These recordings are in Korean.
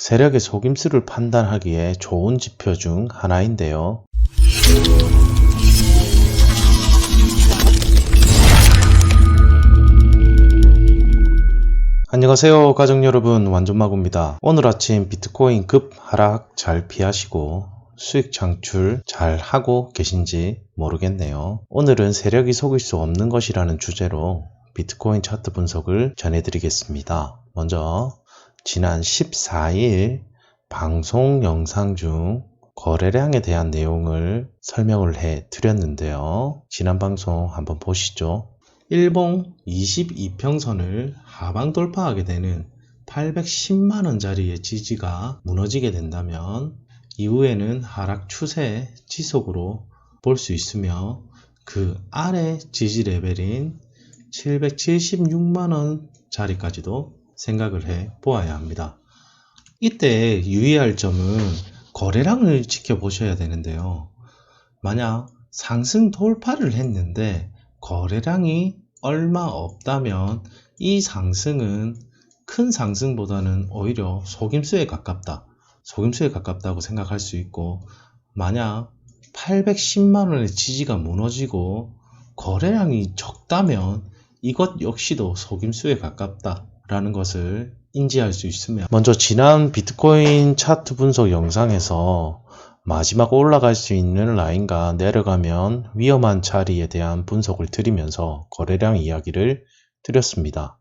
세력의 속임수를 판단하기에 좋은 지표 중 하나인데요. 안녕하세요 가족 여러분 완전마구입니다. 오늘 아침 비트코인 급 하락 잘 피하시고 수익 창출 잘 하고 계신지 모르겠네요. 오늘은 세력이 속일 수 없는 것이라는 주제로 비트코인 차트 분석을 전해드리겠습니다. 먼저 지난 14일 방송 영상 중 거래량에 대한 내용을 설명을 해 드렸는데요. 지난 방송 한번 보시죠. 일봉 22평선을 하방 돌파하게 되는 810만원짜리의 지지가 무너지게 된다면 이후에는 하락 추세 지속으로 볼 수 있으며 그 아래 지지 레벨인 776만원짜리까지도 생각을 해 보아야 합니다. 이때 유의할 점은 거래량을 지켜보셔야 되는데요. 만약 상승 돌파를 했는데 거래량이 얼마 없다면 이 상승은 큰 상승보다는 오히려 속임수에 가깝다. 속임수에 가깝다고 생각할 수 있고 만약 810만원의 지지가 무너지고 거래량이 적다면 이것 역시도 속임수에 가깝다 라는 것을 인지할 수 있으며 먼저 지난 비트코인 차트 분석 영상에서 마지막 올라갈 수 있는 라인과 내려가면 위험한 자리에 대한 분석을 드리면서 거래량 이야기를 드렸습니다.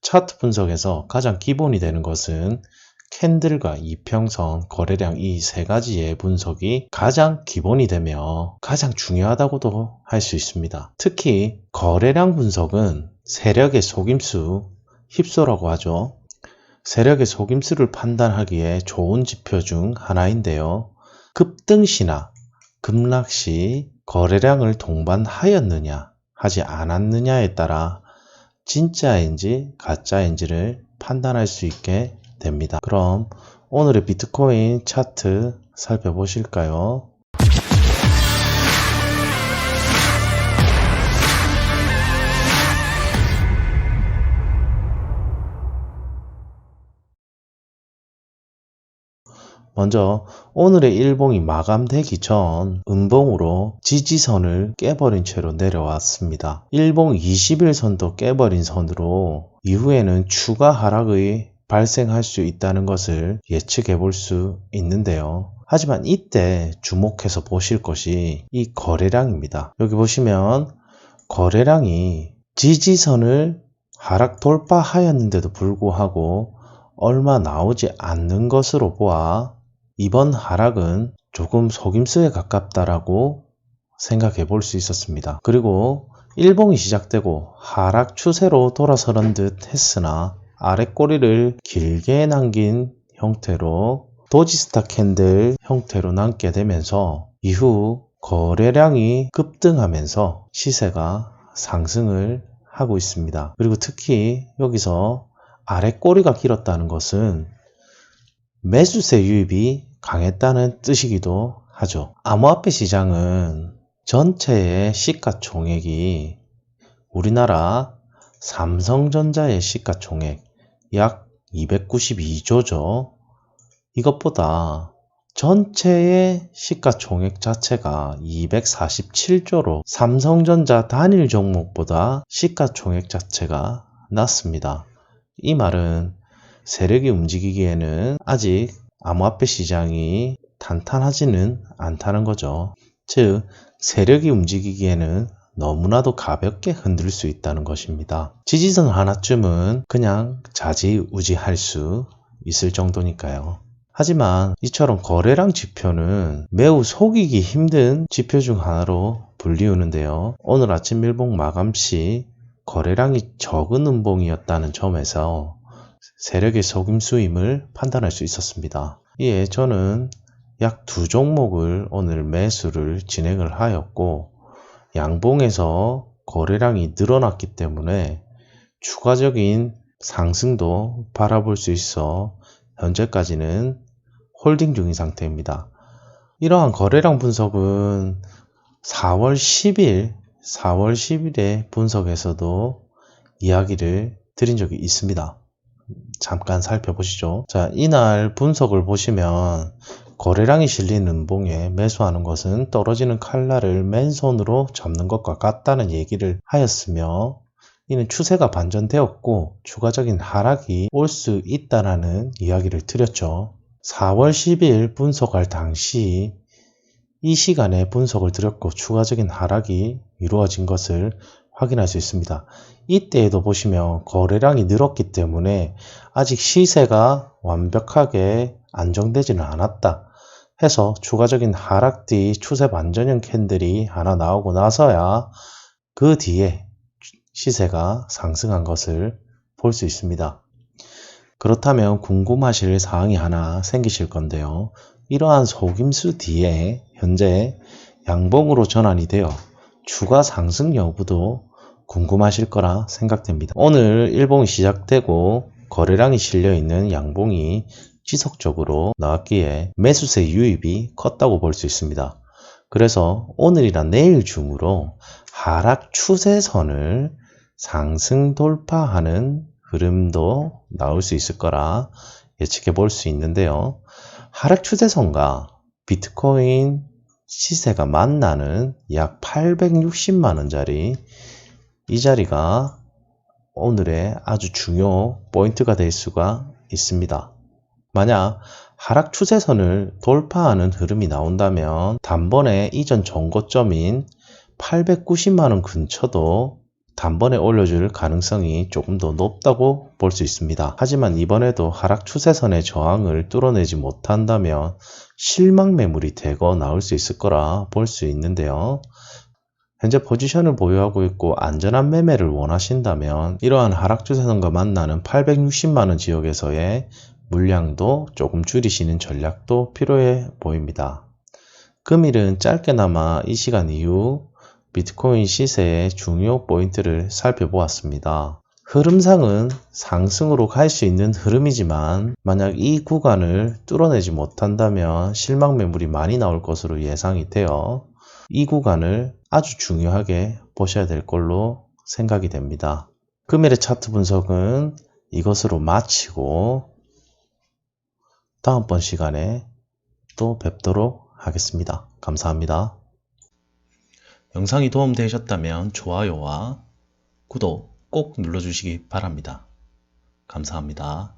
차트 분석에서 가장 기본이 되는 것은 캔들과 이평선, 거래량 이 세 가지의 분석이 가장 기본이 되며 가장 중요하다고도 할 수 있습니다. 특히 거래량 분석은 세력의 속임수, 힙소라고 하죠. 세력의 속임수를 판단하기에 좋은 지표 중 하나인데요. 급등시나 급락시 거래량을 동반하였느냐 하지 않았느냐에 따라 진짜인지 가짜인지를 판단할 수 있게 됩니다. 그럼 오늘의 비트코인 차트 살펴보실까요? 먼저 오늘의 일봉이 마감되기 전 음봉으로 지지선을 깨버린 채로 내려왔습니다. 일봉 20일선도 깨버린 선으로 이후에는 추가 하락의 발생할 수 있다는 것을 예측해 볼 수 있는데요. 하지만 이때 주목해서 보실 것이 이 거래량입니다. 여기 보시면 거래량이 지지선을 하락 돌파하였는데도 불구하고 얼마 나오지 않는 것으로 보아 이번 하락은 조금 속임수에 가깝다라고 생각해 볼 수 있었습니다. 그리고 일봉이 시작되고 하락 추세로 돌아서는 듯 했으나 아랫꼬리를 길게 남긴 형태로 도지스타 캔들 형태로 남게 되면서 이후 거래량이 급등하면서 시세가 상승을 하고 있습니다. 그리고 특히 여기서 아랫꼬리가 길었다는 것은 매수세 유입이 강했다는 뜻이기도 하죠. 암호화폐 시장은 전체의 시가총액이 우리나라 삼성전자의 시가총액 약 292조죠. 이것보다 전체의 시가총액 자체가 247조로 삼성전자 단일 종목보다 시가총액 자체가 낮습니다. 이 말은 세력이 움직이기에는 아직 암호화폐 시장이 탄탄하지는 않다는 거죠. 즉, 세력이 움직이기에는 너무나도 가볍게 흔들 수 있다는 것입니다. 지지선 하나쯤은 그냥 자지우지할 수 있을 정도니까요. 하지만 이처럼 거래량 지표는 매우 속이기 힘든 지표 중 하나로 불리우는데요. 오늘 아침 일봉 마감 시 거래량이 적은 음봉이었다는 점에서 세력의 속임수임을 판단할 수 있었습니다. 이에 저는 약 두 종목을 오늘 매수를 진행을 하였고 양봉에서 거래량이 늘어났기 때문에 추가적인 상승도 바라볼 수 있어 현재까지는 홀딩 중인 상태입니다. 이러한 거래량 분석은 4월 10일, 4월 10일의 분석에서도 이야기를 드린 적이 있습니다. 잠깐 살펴보시죠. 자, 이날 분석을 보시면 거래량이 실린 음봉에 매수하는 것은 떨어지는 칼날을 맨손으로 잡는 것과 같다는 얘기를 하였으며 이는 추세가 반전되었고 추가적인 하락이 올 수 있다라는 이야기를 드렸죠. 4월 10일 분석할 당시 이 시간에 분석을 드렸고 추가적인 하락이 이루어진 것을 확인할 수 있습니다. 이때에도 보시면 거래량이 늘었기 때문에 아직 시세가 완벽하게 안정되지는 않았다 해서 추가적인 하락 뒤 추세 반전형 캔들이 하나 나오고 나서야 그 뒤에 시세가 상승한 것을 볼 수 있습니다. 그렇다면 궁금하실 사항이 하나 생기실 건데요. 이러한 속임수 뒤에 현재 양봉으로 전환이 되어 추가 상승 여부도 궁금하실 거라 생각됩니다. 오늘 일봉이 시작되고 거래량이 실려 있는 양봉이 지속적으로 나왔기에 매수세 유입이 컸다고 볼 수 있습니다. 그래서 오늘이나 내일 중으로 하락 추세선을 상승 돌파하는 흐름도 나올 수 있을 거라 예측해 볼 수 있는데요. 하락 추세선과 비트코인 시세가 만나는 약 860만 원짜리 이 자리가 오늘의 아주 중요 포인트가 될 수가 있습니다. 만약 하락 추세선을 돌파하는 흐름이 나온다면 단번에 이전 정고점인 890만원 근처도 단번에 올려줄 가능성이 조금 더 높다고 볼 수 있습니다. 하지만 이번에도 하락 추세선의 저항을 뚫어내지 못한다면 실망 매물이 되고 나올 수 있을 거라 볼 수 있는데요. 현재 포지션을 보유하고 있고 안전한 매매를 원하신다면 이러한 하락 추세선과 만나는 860만원 지역에서의 물량도 조금 줄이시는 전략도 필요해 보입니다. 금일은 짧게나마 이 시간 이후 비트코인 시세의 중요 포인트를 살펴보았습니다. 흐름상은 상승으로 갈 수 있는 흐름이지만 만약 이 구간을 뚫어내지 못한다면 실망 매물이 많이 나올 것으로 예상이 되어 이 구간을 아주 중요하게 보셔야 될 걸로 생각이 됩니다. 금일의 차트 분석은 이것으로 마치고 다음번 시간에 또 뵙도록 하겠습니다. 감사합니다. 영상이 도움되셨다면 좋아요와 구독 꼭 눌러주시기 바랍니다. 감사합니다.